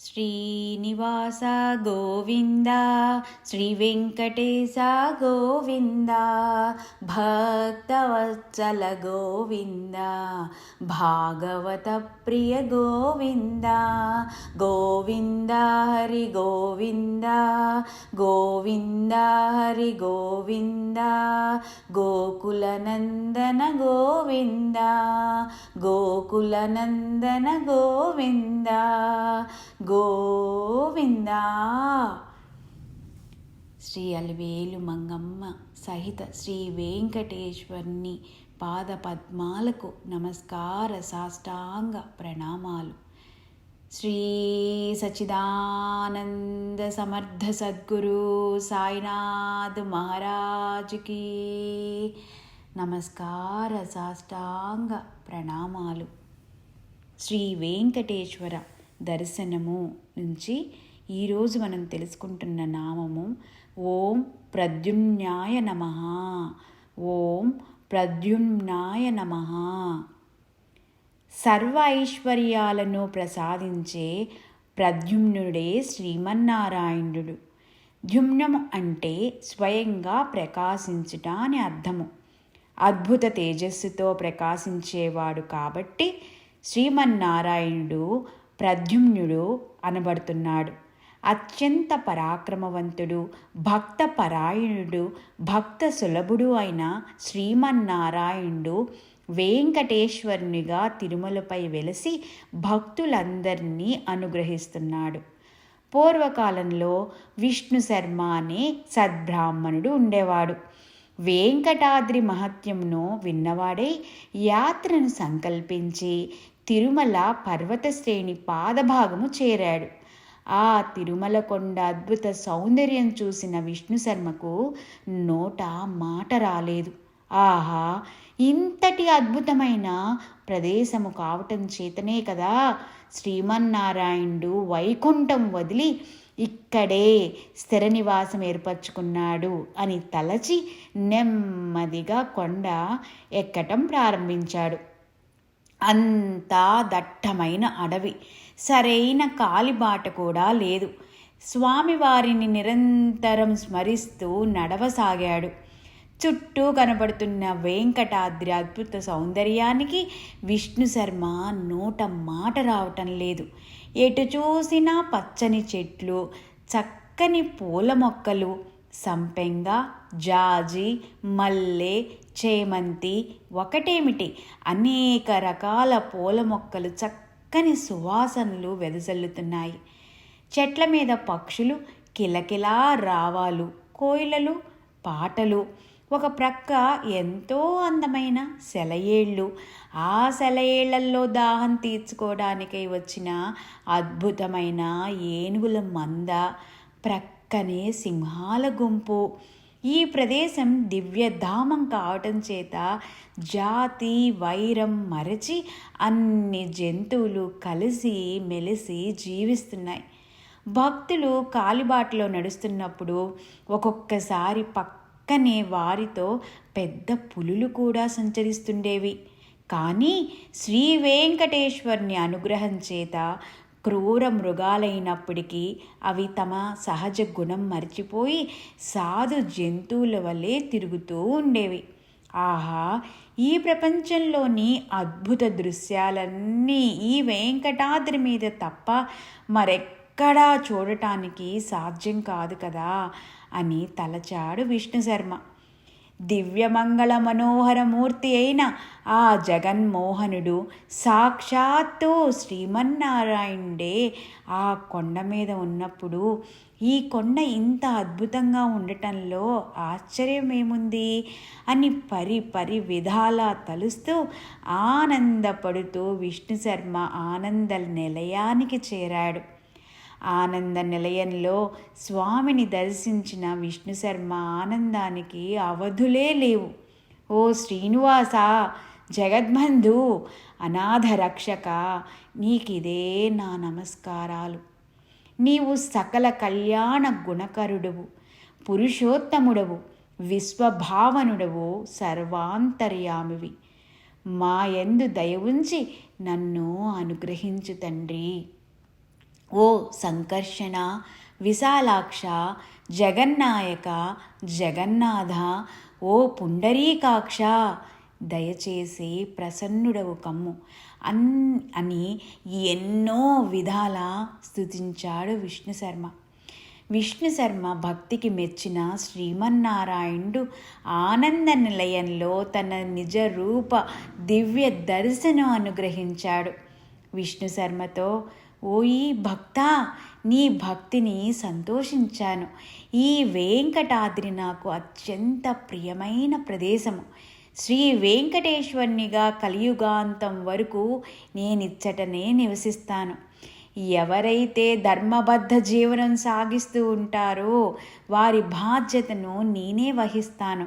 శ్రీనివాస గోవింద శ్రీ వెంకటేశ గోవింద భక్తవత్సల గోవింద భాగవత ప్రియ గోవింద గోవింద హరి గోవింద గోవింద హరి గోవింద గోకులనందన గోవింద గోకులనందన గోవింద గోవింద. శ్రీ అలివేలు మంగమ్మ సహిత శ్రీ వెంకటేశ్వర్ని పాద పద్మాలకు నమస్కార సాష్టాంగ ప్రణామాలు. శ్రీ సచిదానంద సమర్థ సద్గురు సాయినాథ్ మహారాజుకి నమస్కార సాష్టాంగ ప్రణామాలు. శ్రీ వెంకటేశ్వర దర్శనము నుంచి ఈరోజు మనం తెలుసుకుంటున్న నామము ఓం ప్రద్యుమ్నాయ నమ. ఓం ప్రద్యుమ్నాయ నమ. సర్వ ఐశ్వర్యాలను ప్రసాదించే ప్రద్యుమ్నుడే శ్రీమన్నారాయణుడు. ద్యుమ్నము అంటే స్వయంగా ప్రకాశించుట అని అర్థము. అద్భుత తేజస్సుతో ప్రకాశించేవాడు కాబట్టి శ్రీమన్నారాయణుడు ప్రద్యుమ్నుడు అనబడుతున్నాడు. అత్యంత పరాక్రమవంతుడు భక్త పరాయణుడు భక్త సులభుడు అయిన శ్రీమన్నారాయణుడు వెంకటేశ్వరునిగా తిరుమలపై వెలసి భక్తులందరినీ అనుగ్రహిస్తున్నాడు. పూర్వకాలంలో విష్ణు శర్మ అనే సద్బ్రాహ్మణుడు ఉండేవాడు. వెంకటాద్రి మహత్యమును విన్నవాడే యాత్రను సంకల్పించి తిరుమల పర్వత శ్రేణి పాదభాగము చేరాడు. ఆ తిరుమల కొండ అద్భుత సౌందర్యం చూసిన విష్ణు శర్మకు నోట మాట రాలేదు. ఆహా ఇంతటి అద్భుతమైన ప్రదేశము కావటం చేతనే కదా శ్రీమన్నారాయణుడు వైకుంఠం వదిలి ఇక్కడే స్థిర నివాసం ఏర్పరచుకున్నాడు అని తలచి నెమ్మదిగా కొండ ఎక్కటం ప్రారంభించాడు. అంతా దట్టమైన అడవి. సరైన కాలిబాట కూడా లేదు. స్వామివారిని నిరంతరం స్మరిస్తూ నడవసాగాడు. చుట్టూ కనబడుతున్న వెంకటాద్రి అద్భుత సౌందర్యానికి విష్ణు శర్మ నోట మాట రావటం లేదు. ఎటు చూసినా పచ్చని చెట్లు చక్కని పూల మొక్కలు సంపెంగ జాజి మల్లె చేమంతి ఒకటేమిటి? అనేక రకాల పూల మొక్కలు చక్కని సువాసనలు వెదజల్లుతున్నాయి. చెట్ల మీద పక్షులు కిలకిలా రావాలు కోయిలలు పాటలు. ఒక ప్రక్క ఎంతో అందమైన సెలయేళ్ళు. ఆ సెలయేళ్ళల్లో దాహం తీర్చుకోవడానికై వచ్చిన అద్భుతమైన ఏనుగుల మంద పక్కనే సింహాల గుంపు. ఈ ప్రదేశం దివ్యధామం కావటం చేత జాతి వైరం మరచి అన్ని జంతువులు కలిసి మెలిసి జీవిస్తున్నాయి. భక్తులు కాలిబాటలో నడుస్తున్నప్పుడు ఒక్కొక్కసారి పక్కనే వారితో పెద్ద పులులు కూడా సంచరిస్తుండేవి. కానీ శ్రీ వెంకటేశ్వర్ని అనుగ్రహం చేత క్రూర మృగాలైనప్పటికీ అవి తమ సహజ గుణం మర్చిపోయి సాధు జంతువుల వలె తిరుగుతూ ఉండేవి. ఆహా ఈ ప్రపంచంలోని అద్భుత దృశ్యాలన్నీ ఈ వెంకటాద్రి మీద తప్ప మరెక్కడా చూడటానికి సాధ్యం కాదు కదా అని తలచాడు విష్ణు శర్మ దివ్యమంగళ మనోహరమూర్తి అయిన ఆ జగన్మోహనుడు సాక్షాత్తు శ్రీమన్నారాయణుడే. ఆ కొండ మీద ఉన్నప్పుడు ఈ కొండ ఇంత అద్భుతంగా ఉండటంలో ఆశ్చర్యమేముంది? అని పరి పరి విధాలా తలుస్తూ ఆనందపడుతూ విష్ణు శర్మ ఆనంద నిలయానికి చేరాడు. ఆనంద నిలయంలో స్వామిని దర్శించిన విష్ణు శర్మ ఆనందానికి అవధులే లేవు. ఓ శ్రీనివాస జగద్బంధు అనాథ రక్షక నీకిదే నా నమస్కారాలు. నీవు సకల కళ్యాణ గుణకరుడవు పురుషోత్తముడవు విశ్వభావనుడవు సర్వాంతర్యామివి. మా యందు దయ ఉంచి నన్ను అనుగ్రహించు తండ్రి. ఓ సంకర్షణ విశాలాక్ష జగన్నాయక జగన్నాథ ఓ పుండరీకాక్ష దయచేసి ప్రసన్నుడవు కమ్ము. అన్ అని ఎన్నో విధాల స్థుతించాడు విష్ణు శర్మ. విష్ణు శర్మ భక్తికి మెచ్చిన శ్రీమన్నారాయణుడు ఆనంద నిలయంలో తన నిజ రూప దివ్య దర్శనం అనుగ్రహించాడు. విష్ణు శర్మతో ఓయి భక్త నీ భక్తిని సంతోషించాను. ఈ వెంకటాద్రి నాకు అత్యంత ప్రియమైన ప్రదేశము. శ్రీ వెంకటేశ్వరునిగా కలియుగాంతం వరకు నేనిచ్చటనే నివసిస్తాను. ఎవరైతే ధర్మబద్ధ జీవనం సాగిస్తూ ఉంటారో వారి బాధ్యతను నేనే వహిస్తాను.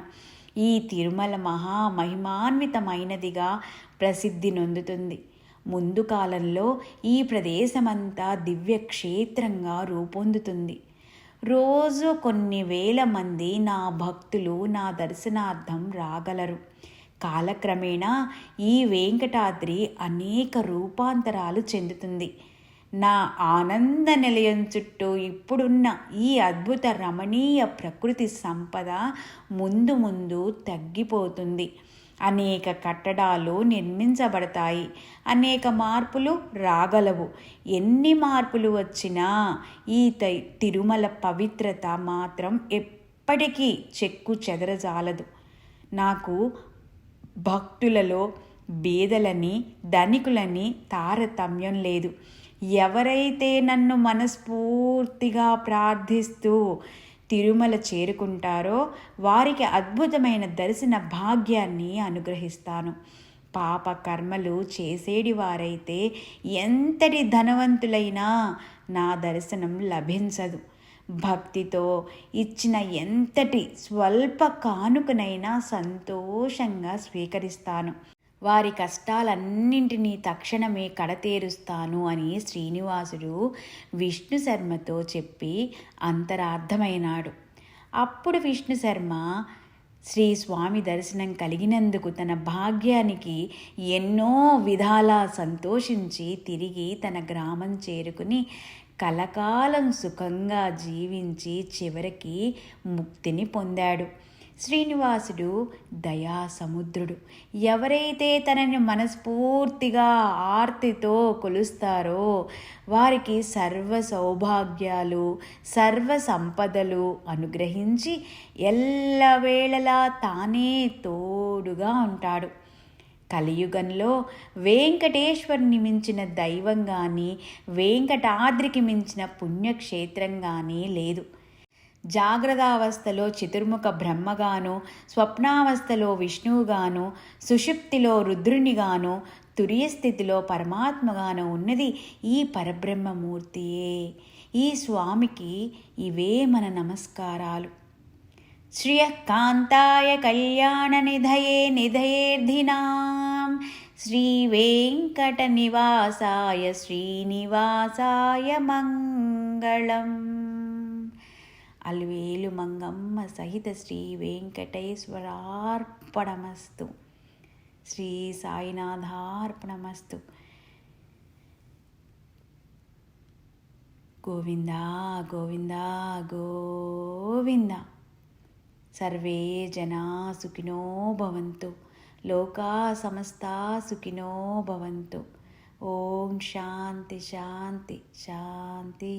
ఈ తిరుమల మహా మహిమాన్వితమైనదిగా ప్రసిద్ధి నొందుతుంది. ముందు కాలంలో ఈ ప్రదేశమంతా దివ్యక్షేత్రంగా రూపొందుతుంది. రోజు కొన్ని వేల మంది నా భక్తులు నా దర్శనార్థం రాగలరు. కాలక్రమేణా ఈ వెంకటాద్రి అనేక రూపాంతరాలు చెందుతుంది. నా ఆనంద నిలయం చుట్టూ ఇప్పుడున్న ఈ అద్భుత రమణీయ ప్రకృతి సంపద ముందు ముందు తగ్గిపోతుంది. అనేక కట్టడాలు నిర్మించబడతాయి. అనేక మార్పులు రాగలవు. ఎన్ని మార్పులు వచ్చినా ఈ తిరుమల పవిత్రత మాత్రం ఎప్పటికీ చెక్కు చెదరజాలదు. నాకు భక్తులలో బేదలని ధనికులని తారతమ్యం లేదు. ఎవరైతే నన్ను మనస్ఫూర్తిగా ప్రార్థిస్తూ తిరుమల చేరుకుంటారో వారికి అద్భుతమైన దర్శన భాగ్యాన్ని అనుగ్రహిస్తాను. పాప కర్మలు చేసేడి వారైతే ఎంతటి ధనవంతులైనా నా దర్శనం లభించదు. భక్తితో ఇచ్చిన ఎంతటి స్వల్ప కానుకనైనా సంతోషంగా స్వీకరిస్తాను. వారి కష్టాలన్నింటినీ తక్షణమే కడతేరుస్తాను అని శ్రీనివాసుడు విష్ణు శర్మతో చెప్పి అంతరార్థమైనాడు. అప్పుడు విష్ణు శర్మ శ్రీ స్వామి దర్శనం కలిగినందుకు తన భాగ్యానికి ఎన్నో విధాలా సంతోషించి తిరిగి తన గ్రామం చేరుకుని కలకాలం సుఖంగా జీవించి చివరికి ముక్తిని పొందాడు. శ్రీనివాసుడు దయా సముద్రుడు ఎవరైతే తనని మనస్ఫూర్తిగా ఆర్తితో కొలుస్తారో వారికి సర్వ సౌభాగ్యాలు సర్వ సంపదలు అనుగ్రహించి ఎల్లవేళలా తానే తోడుగా ఉంటాడు. కలియుగంలో వెంకటేశ్వరుని మించిన దైవం కానీ వెంకటాద్రికి మించిన పుణ్యక్షేత్రం కానీ లేదు. జాగ్రత్తావస్థలో చతుర్ముఖ బ్రహ్మగాను స్వప్నావస్థలో విష్ణువుగాను సుషుప్తిలో రుద్రునిగాను తురియస్థితిలో పరమాత్మగాను ఉన్నది ఈ పరబ్రహ్మమూర్తియే. ఈ స్వామికి ఇవే మన నమస్కారాలు. శ్రియకాంతాయ కళ్యాణ నిధయే నిధయేర్ధినాం. శ్రీ వెంకట నివాసాయ శ్రీనివాసాయ మంగళం. అల్వేలు మంగమ్మ సహిత శ్రీ వెంకటేశ్వరార్పణమస్తు. శ్రీ సాయినాథార్పణమస్తు. గోవింద గోవింద గోవింద. సర్వే జనా సుఖినో భవంతు. లోకా సమస్తా సుఖినో భవంతు. ఓం శాంతి శాంతి శాంతి.